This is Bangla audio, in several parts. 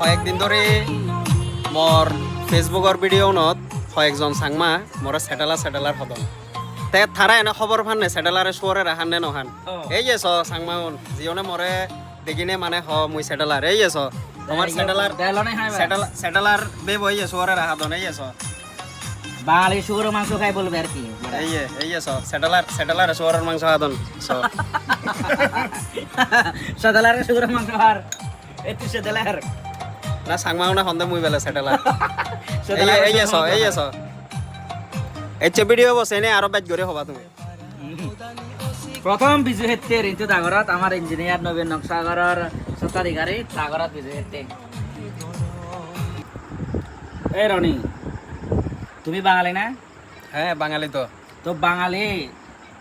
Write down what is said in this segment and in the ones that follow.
কয়েকদিন ধরে মোর ফেসবুকৰ ভিডিঅ'নত কয়েকজন চাংমা মোৰ চেটেলাৰ চেটেলাৰ সদন। তে থাৰা এনে খবৰ ফান নে চেটেলাৰে চোৱাৰে ৰাখান নে নহান। এই যে চ চাংমাউন যিজনে মৰে দেখিনে মানে হ মুই চেটেলাৰ এই যে হাই ভাই চেটেলার চেটেলার বে বই? সোয়ারে রাখা দন এই এসো বাঙালি শুকর মাংস খাই বলবে আর কি? এই এ, এই এসো সেটেলার সেটেলার সোয়ারের মাংস আদন সো সদালারে শুকর মাংস আর এতু সদালার না সাংমাও না হন্দে মুই বেলে সেটেলার এই এসো এই এসো এচ্ছে ভিডিও বসে নে আরও ব্যাচ করে হবা তুমি? প্রথম বিজু হেতে রিন্তু দাগরত আমার ইঞ্জিনিয়ার নবীন নকশাগরের স্বত্বাধিকারী দাগরত বিজু হেতে এই রনি তুমি বাঙালি না? হ্যাঁ বাঙালি তো। তো বাঙালি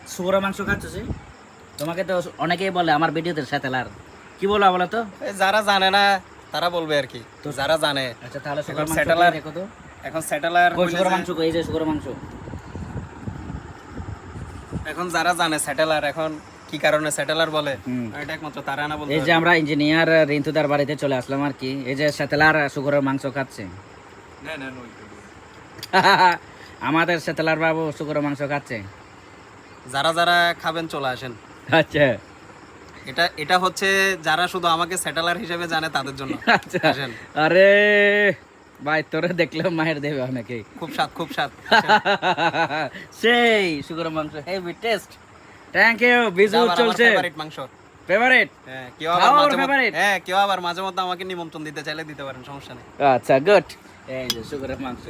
শুকর মাংস খাচ্ছি তোমাকে তো অনেকেই বলে আমার ভিডিওতে স্যাটেলার কি বলো বলো তো? যারা জানে না তারা বলবে আর কি তো যারা জানে। আচ্ছা তাহলে শুকর এখন মাংস স্যাটেলার দেখো তো। এখন সেটেলার কই শুকর মাংস কই এই যে শুকর মাংস? এখন যারা জানে সেটেলার এখন কি কারণে সেটেলার বলে এটা একমাত্র তারা না বলতে এই যে আমরা ইঞ্জিনিয়ার রিন্তুদার বাড়িতে চলে আসলাম আর কি এই যে স্যাটেলার শুকরের মাংস খাচ্ছে। না না আমাদের স্যাটেলার বাবু শুকরের মাংস খাচ্ছে। যারা যারা খাবেন চলে আসেন। আচ্ছা। এটা এটা হচ্ছে যারা শুধু আমাকে স্যাটেলার হিসেবে জানে তাদের জন্য। আচ্ছা। আরে ভাই তোরে দেখলেও মায়ের দেবে অনেকেই। খুব স্বাদ খুব স্বাদ। সেই শুকরের মাংস। Heavy taste thank you Biju চলছে। ফেভারিট মাংস। ফেভারিট হ্যাঁ কেউ আবার মাঝে মধ্যে- হ্যাঁ কেউ আবার মাঝে মধ্যে আমাকে নিমন্ত্রণ দিতে চাইলে দিতে পারেন সমস্যা নেই। আচ্ছা গুড এই যে শুকরের মাংস।